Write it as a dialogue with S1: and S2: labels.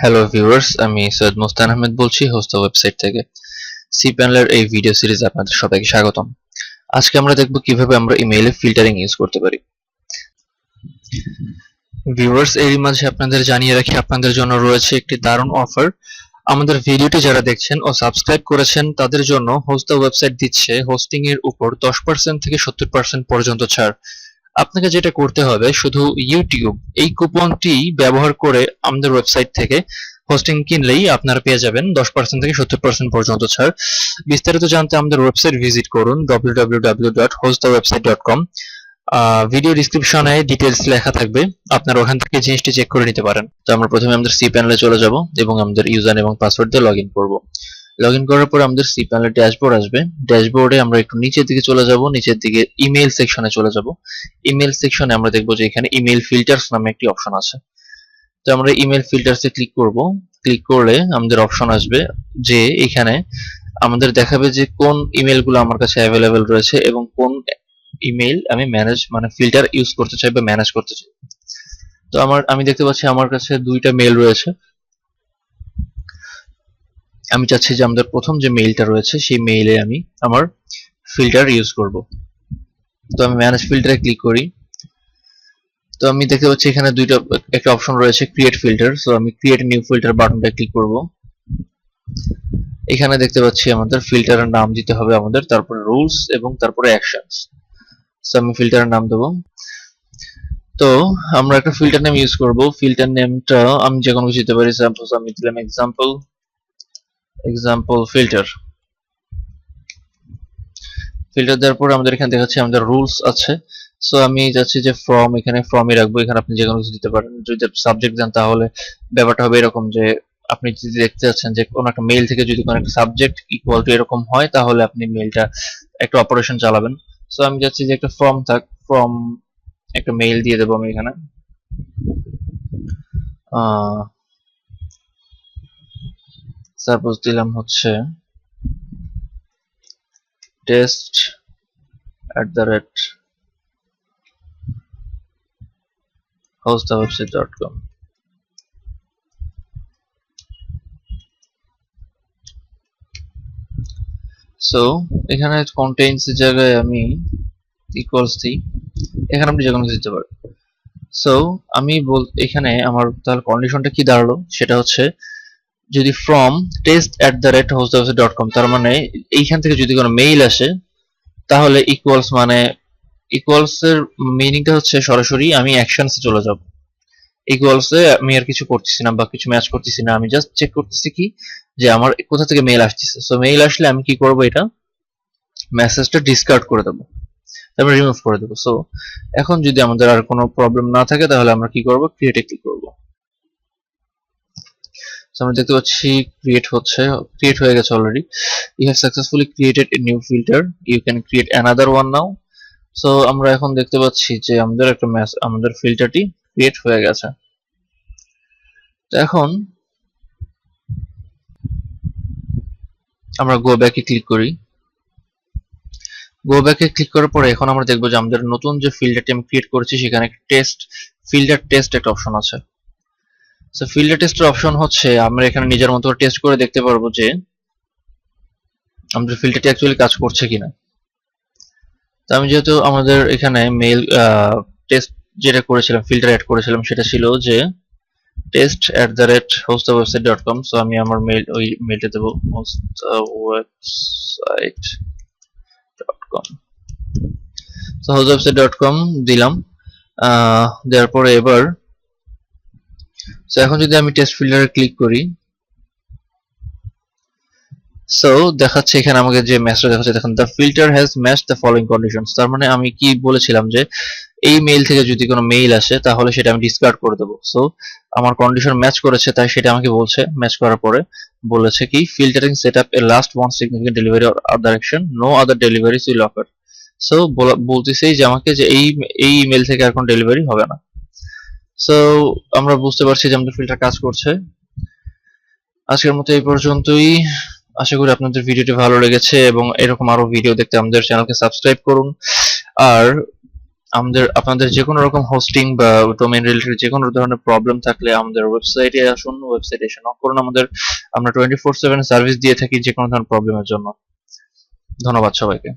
S1: Hello viewers আমি সৈয়দ মুস্তান আহমেদ বলছি host website থেকে। সি প্যানেলের এই ভিডিও সিরিজ আপনাদের সবাইকে স্বাগতম। আজকে আমরা দেখব কীভাবে আমরা ইমেইলে ফিল্টারিং ইউজ করতে পারি। ভিউয়ার্স এরই মাঝে আপনাদের জানিয়ে রাখি, আপনাদের জন্য রয়েছে একটি দারুণ অফার আমাদের ভিডিওটি যারা দেখছেন ও সাবস্ক্রাইব করেছেন, তাদের জন্য হোস্ট ওয়েবসাইট দিচ্ছে হোস্টিং এর উপর দশ পার্সেন্ট থেকে সত্তর পার্সেন্ট পর্যন্ত ছাড়। আপনাকে যেটা করতে হবে, শুধু ইউটিউব এই কুপনটি ব্যবহার করে আমাদের ওয়েবসাইট থেকে হোস্টিং কিনলেই আপনারা পেয়ে যাবেন দশ পার্সেন্ট থেকে সত্তর পার্সেন্ট পর্যন্ত ছাড়। বিস্তারিত জানতে আমাদের ওয়েবসাইট ভিজিট করুন www.hostthewebsite.com ভিডিও ডিসক্রিপশনে ডিটেলস লেখা থাকবে, আপনারা ওখান থেকে জিনিসটি চেক করে নিতে পারেন। তো আমরা প্রথমে আমাদের সি প্যানেলে চলে যাব এবং আমাদের ইউজার এবং পাসওয়ার্ড দিয়ে লগ ইন করব। লগ ইন করার পর আমাদের সি প্যানেলের ড্যাশবোর্ড আসবে। ড্যাশবোর্ডে আমরা একটু নিচের দিকে চলে যাব, নিচের দিকে ইমেল সেকশনে চলে যাব। ইমেল সেকশনে আমরা দেখব যে এখানে ইমেল ফিল্টার্স নামে একটি অপশন আছে। তো আমরা ইমেল ফিল্টার্সে ক্লিক করব। ক্লিক করলে আমাদের অপশন আসবে যে এখানে আমাদের দেখাবে যে কোন ইমেলগুলো আমার কাছে অ্যাভেলেবেল রয়েছে এবং কোন ইমেল আমি ম্যানেজ মানে ফিল্টার ইউজ করতে চাই বা ম্যানেজ করতে চাই। তো আমার, আমি দেখতে পাচ্ছি আমার কাছে দুইটা মেল রয়েছে। আমি চাচ্ছি যে আমাদের প্রথম যে মেইলটা রয়েছে, সেই মেইলে আমি আমার ফিল্টার ইউজ করব। তো আমি ম্যানেজ ফিল্টারে ক্লিক করি। তো আমি দেখতে পাচ্ছি এখানে দুইটা, একটা অপশন রয়েছে ক্রিয়েট ফিল্টার সো আমি ক্রিয়েট নিউ ফিল্টার বাটনটা ক্লিক করব। এখানে দেখতে পাচ্ছি আমাদের ফিল্টারের নাম দিতে হবে আমাদের, তারপরে রুলস এবং তারপরে অ্যাকশনস সো আমি ফিল্টারের নাম দেবো। তো আমরা একটা ফিল্টার নেম ইউজ করব। ফিল্টার নেমটা আমি যে কোনো কিছু দিতে পারি। সাপোজ আমি দিলাম এক্সাম্পল এক্সাম্পল ফিল্টার ফিল্টার দেওয়ার পর আমাদের এখানে দেখাচ্ছে আমাদের রুলস আছে। সো আমি যাচ্ছি যে ফ্রম এখানে ফ্রমই রাখব, এখানে আপনি যে কোনো কিছু দিতে পারেন। যদি সাবজেক্ট দেন, তাহলে ব্যাপারটা হবে এরকম যে, আপনি যদি দেখতে যাচ্ছেন যে, কোনো একটা মেইল থেকে যদি কোনো একটা সাবজেক্ট ইকুয়াল টু এরকম হয়, তাহলে আপনি মেইলটা একটা অপারেশন চালাবেন। সো আমি যাচ্ছি যে একটা ফর্ম থাক ফর্ম একটা মেইল দিয়ে দেবো আমি এখানে। সাপোজ দিলাম হচ্ছে test at the rate hostthewebsite.com so এখানে কন্টেইনস জায়গায় আমি ইকুয়ালস দিই। এখানে আপনি যে কোনো কিছু দিতে পারেন। সো আমি বল, এখানে আমার তাহলে কন্ডিশনটা কি দাঁড়াল? সেটা হচ্ছে যদি from test at the rate host dot com তার মানে এইখান থেকে যদি কোনো মেইল আসে, তাহলে ইকুয়ালস মানে ইকুয়ালস এর মিনিংটা হচ্ছে সরাসরি আমি অ্যাকশনসে চলে যাব। ইকুয়ালসে আমি আর কিছু করতেছি না বা কিছু ম্যাচ করতেছি না, আমি জাস্ট চেক করতেছি কি যে আমার কোথা থেকে মেইল আসতেছে। সো মেইল আসলে আমি কি করব এটা? মেসেজটা ডিসকার্ড করে দেবো। তারপর রিমুভ করে দেবো। সো এখন যদি আমাদের আর কোনো প্রবলেম না থাকে, তাহলে আমরা কি করব? ক্রিয়েটে ক্লিক করব। আমরা দেখতে পাচ্ছি ক্রিয়েট হচ্ছে ক্রিয়েট হয়ে গেছে already you have successfully created a new filter you can create another one now so আমরা এখন দেখতে পাচ্ছি যে আমাদের একটা ম্যাচ আমাদের ফিল্টারটি ক্রিয়েট হয়ে গেছে। তো এখন আমরা গো ব্যাকে ক্লিক করি। গো ব্যাকে ক্লিক করার পরে এখন আমরা দেখব যে আমাদের নতুন যে ফিল্টারটি আমি ক্রিয়েট করেছি, সেখানে টেস্ট ফিল্টার টেস্ট একটা অপশন আছে। সো ফিল্টার টেস্টের অপশন হচ্ছে, আমরা এখানে নিজের মতো টেস্ট করে দেখতে পারব যে, আমাদের ফিল্টারটি অ্যাকচুয়ালি কাজ করছে কিনা। তো আমি যেহেতু আমাদের এখানে মেল টেস্ট যেটা করেছিলাম ফিল্টার অ্যাড করেছিলাম, সেটা ছিল যে test at the rate host website dot com so আমি আমার মেল ওই মেলটা দেবো host website dot com so host website dot com দিলাম দেওয়ার পরে এবার সো এখন যদি আমি টেস্ট ফিল্টারে ক্লিক করি সো দেখাচ্ছে এখানে আমাকে যে ম্যাচটা দেখাচ্ছে, দেখুন the filter has match the following conditions তার মানে আমি কি বলেছিলাম যে, এই মেইল থেকে যদি কোনো মেইল আসে, তাহলে সেটা আমি ডিসকার্ড করে দেবো। সো আমার কন্ডিশন ম্যাচ করেছে, তাই সেটা আমাকে বলছে ম্যাচ করার পরে বলেছে কি filtering set up a last one significant delivery or other action no other deliveries will offer so বলতেছেই যে আমাকে যে এই এই ইমেল থেকে আর কোনো ডেলিভারি হবে না। সো আমরা বুঝতে পারছি যে আমাদের ফিল্টার কাজ করছে। আজকের মতো এই পর্যন্তই। আশা করি আপনাদের ভিডিওটি ভালো লেগেছে এবং এরকম আরও ভিডিও দেখতে আমাদের চ্যানেলকে সাবস্ক্রাইব করুন। আর আমাদের, আপনাদের যে কোনো রকম হোস্টিং বা ডোমেইন রিলেটেড যে কোনো ধরনের প্রবলেম থাকলে আমাদের ওয়েবসাইটে আসুন। ওয়েবসাইটে এসে নক করুন আমাদের। আমরা টোয়েন্টি ফোর সেভেন সার্ভিস দিয়ে থাকি যে কোনো ধরনের প্রবলেমের জন্য। ধন্যবাদ সবাইকে।